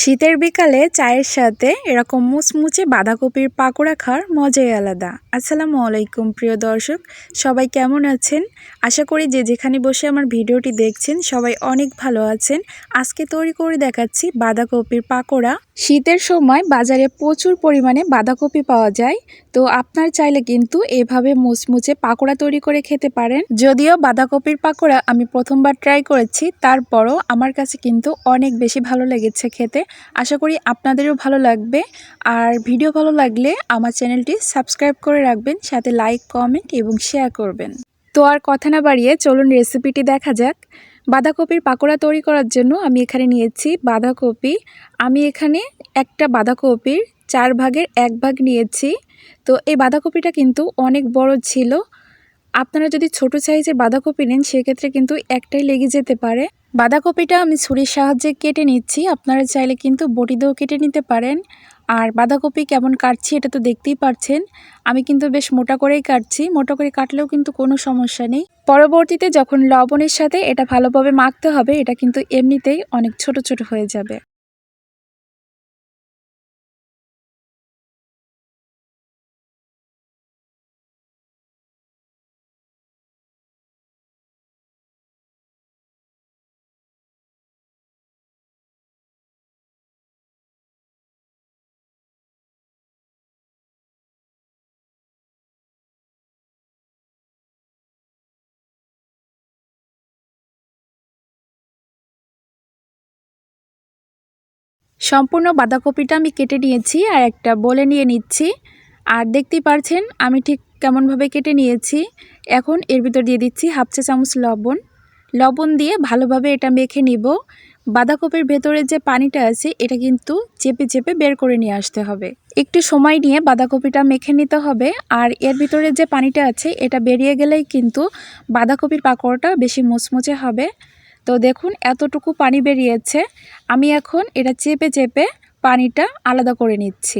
শীতের বিকালে চায়ের সাথে এরকম মুচমুচে বাঁধাকপির পাকোড়া খাওয়ার মজাই আলাদা। আসসালামু আলাইকুম, প্রিয় দর্শক। সবাই কেমন আছেন? আশা করি যে যেখানে বসে আমার ভিডিওটি দেখছেন, সবাই অনেক ভালো আছেন। আজকে তৈরি করে দেখাচ্ছি বাঁধাকপির পাকোড়া। শীতের সময় বাজারে প্রচুর পরিমাণে বাঁধাকপি পাওয়া যায়। তো আপনার চাইলে কিন্তু এভাবে মুচমুচে পাকোড়া তৈরি করে খেতে পারেন। যদিও বাঁধাকপির পাকোড়া আমি প্রথমবার ট্রাই করেছি, তারপরও আমার কাছে কিন্তু অনেক বেশি ভালো লেগেছে খেতে। আশা করি আপনাদেরও ভালো লাগবে। আর ভিডিও ভালো লাগলে আমার চ্যানেলটি সাবস্ক্রাইব করে রাখবেন, সাথে লাইক, কমেন্ট এবং শেয়ার করবেন। তো আর কথা না বাড়িয়ে চলুন রেসিপিটি দেখা যাক। বাঁধাকপির পাকোড়া তৈরি করার জন্য আমি এখানে নিয়েছি বাঁধাকপি। আমি এখানে একটা বাঁধাকপির চার ভাগের এক ভাগ নিয়েছি। তো এই বাঁধাকপিটা কিন্তু অনেক বড় ছিল। আপনারা যদি ছোট সাইজের বাঁধাকপি নেন, সেক্ষেত্রে কিন্তু একটাই লেগে যেতে পারে। বাঁধাকপিটা আমি ছুরির সাহায্যে কেটে নিচ্ছি। আপনারা চাইলে কিন্তু বটি দিয়েও কেটে নিতে পারেন। আর বাঁধাকপি কেমন কাটছি এটা তো দেখতেই পারছেন। আমি কিন্তু বেশ মোটা করেই কাটছি। মোটা করে কাটলেও কিন্তু কোনো সমস্যা নেই। পরবর্তীতে যখন লবণের সাথে এটা ভালোভাবে মাখতে হবে, এটা কিন্তু এমনিতেই অনেক ছোট ছোট হয়ে যাবে। সম্পূর্ণ বাঁধাকপিটা আমি কেটে নিয়েছি আর একটা বলে নিয়ে নিচ্ছি। আর দেখতেই পারছেন, আমি ঠিক কেমনভাবে কেটে নিয়েছি। এখন এর ভিতর দিয়ে দিচ্ছি হাফ চা চামচ লবণ। লবণ দিয়ে ভালোভাবে এটা মেখে নিব। বাঁধাকপির ভেতরে যে পানিটা আছে, এটা কিন্তু চেপে চেপে বের করে নিয়ে আসতে হবে। একটু সময় নিয়ে বাঁধাকপিটা মেখে নিতে হবে। আর এর ভিতরে যে পানিটা আছে, এটা বেরিয়ে গেলেই কিন্তু বাঁধাকপির পাকড়টা বেশি মুচমুচে হবে। তো দেখুন এতটুকু পানি বেরিয়েছে। আমি এখন এটা চেপে চেপে পানিটা আলাদা করে নিচ্ছি।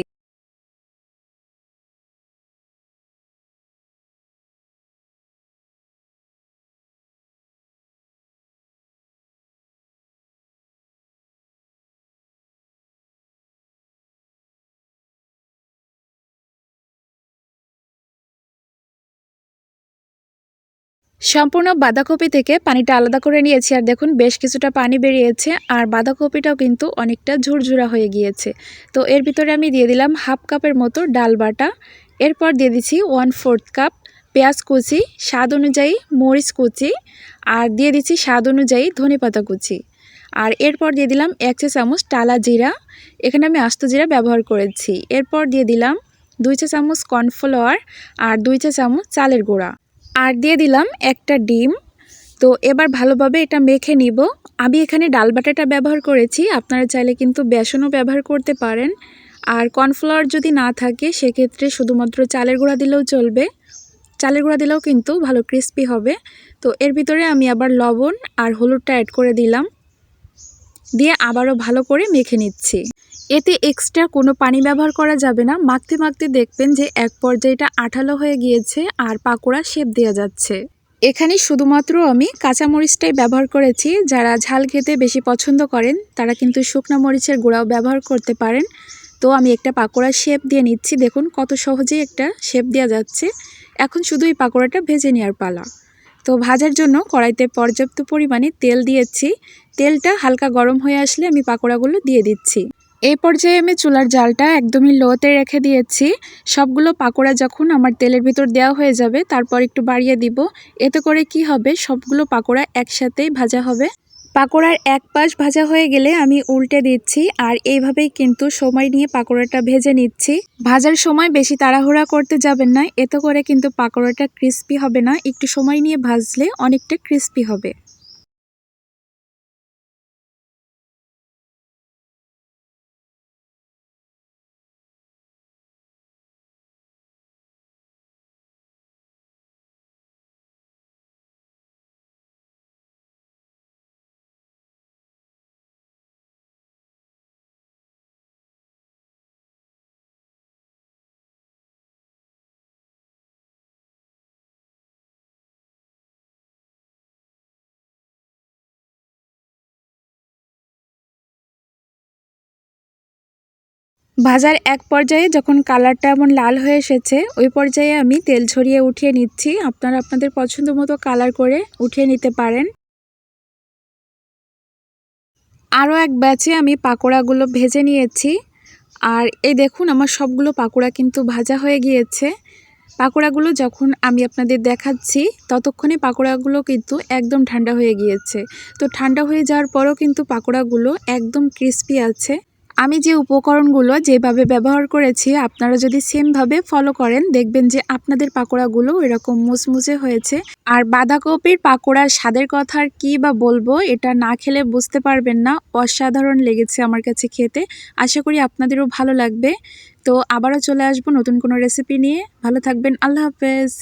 সম্পূর্ণ বাঁধাকপি থেকে পানিটা আলাদা করে নিয়েছি, আর দেখুন বেশ কিছুটা পানি বেরিয়েছে, আর বাঁধাকপিটাও কিন্তু অনেকটা ঝুরঝুরা হয়ে গিয়েছে। তো এর ভিতরে আমি দিয়ে দিলাম হাফ কাপের মতো ডাল বাটা। এরপর দিয়ে দিচ্ছি ওয়ান ফোর্থ কাপ পেঁয়াজ কুচি, স্বাদ অনুযায়ী মরিচ কুচি, আর দিয়ে দিচ্ছি স্বাদ অনুযায়ী ধনে পাতা কুচি। আর এরপর দিয়ে দিলাম এক চা চামচ টালা জিরা, এখানে আমি আস্ত জিরা ব্যবহার করেছি। এরপর দিয়ে দিলাম দুই চা চামচ কর্নফ্লাওয়ার, আর দুই চা চামচ চালের গুঁড়া। আর দিয়ে দিলাম একটা ডিম। তো এবার ভালোভাবে এটা মেখে নিব। আমি এখানে ডাল বাটাটা ব্যবহার করেছি। আপনারা চাইলে কিন্তু বেসনও ব্যবহার করতে পারেন। আর কর্নফ্লাওয়ার যদি না থাকে, সেক্ষেত্রে শুধুমাত্র চালের গুঁড়া দিলেও চলবে। চালের গুঁড়া দিলেও কিন্তু ভালো ক্রিস্পি হবে। তো এর ভিতরে আমি আবার লবণ আর হলুদটা অ্যাড করে দিলাম। দিয়ে আবারও ভালো করে মেখে নিচ্ছি। এতে এক্সট্রা কোনো পানি ব্যবহার করা যাবে না। মাখতে মাখতে দেখবেন যে এক পর্যায়ে এটা আঠালো হয়ে গিয়েছে আর পাকোড়া শেপ দেওয়া যাচ্ছে। এখানে শুধুমাত্র আমি কাঁচামরিচটাই ব্যবহার করেছি। যারা ঝাল খেতে বেশি পছন্দ করেন, তারা কিন্তু শুকনো মরিচের গুঁড়াও ব্যবহার করতে পারেন। তো আমি একটা পাকোড়া শেপ দিয়ে নিচ্ছি। দেখুন কত সহজেই একটা শেপ দেওয়া যাচ্ছে। এখন শুধু এই পাকোড়াটা ভেজে নেওয়ার পালা। তো ভাজার জন্য কড়াইতে পর্যাপ্ত পরিমাণে তেল দিয়েছি। তেলটা হালকা গরম হয়ে আসলে আমি পাকোড়াগুলো দিয়ে দিচ্ছি। এই পর্যায়ে আমি চুলার জালটা একদমই লোতে রেখে দিয়েছি। সবগুলো পাকোড়া যখন আমার তেলের ভিতর দেওয়া হয়ে যাবে, তারপর একটু বাড়িয়ে দিব। এতে করে কি হবে? সবগুলো পাকোড়া একসাথেই ভাজা হবে। পাকোড়ার এক পাশ ভাজা হয়ে গেলে আমি উল্টে দিচ্ছি আর এইভাবেই কিন্তু সময় নিয়ে পাকোড়াটা ভেজে নিচ্ছি। ভাজার সময় বেশি তাড়াহুড়া করতে যাবেন না, এতে করে কিন্তু পাকোড়াটা ক্রিস্পি হবে না। একটু সময় নিয়ে ভাজলে অনেকটা ক্রিস্পি হবে। ভাজার এক পর্যায়ে যখন কালারটা এমন লাল হয়ে এসেছে, ওই পর্যায়ে আমি তেল ছড়িয়ে উঠিয়ে নিচ্ছি। আপনারা আপনাদের পছন্দ মতো কালার করে উঠিয়ে নিতে পারেন। আরও এক ব্যাচে আমি পাকোড়াগুলো ভেজে নিয়েছি। আর এই দেখুন, আমার সবগুলো পাকোড়া কিন্তু ভাজা হয়ে গিয়েছে। পাকোড়াগুলো যখন আমি আপনাদের দেখাচ্ছি, ততক্ষণে পাকোড়াগুলো কিন্তু একদম ঠান্ডা হয়ে গিয়েছে। তো ঠান্ডা হয়ে যাওয়ার পরও কিন্তু পাকোড়াগুলো একদম ক্রিস্পি আছে। আমি যে উপকরণগুলো যেভাবে ব্যবহার করেছি, আপনারা যদি সেমভাবে ফলো করেন, দেখবেন যে আপনাদের পাকোড়াগুলো এরকম মুচমুচে হয়েছে। আর বাঁধাকপির পাকোড়ার স্বাদের কথা আর কী বা বলব, এটা না খেলে বুঝতে পারবেন না। অসাধারণ লেগেছে আমার কাছে খেতে। আশা করি আপনাদেরও ভালো লাগবে। তো আবারও চলে আসব নতুন কোনো রেসিপি নিয়ে। ভালো থাকবেন। আল্লাহ হাফেজ।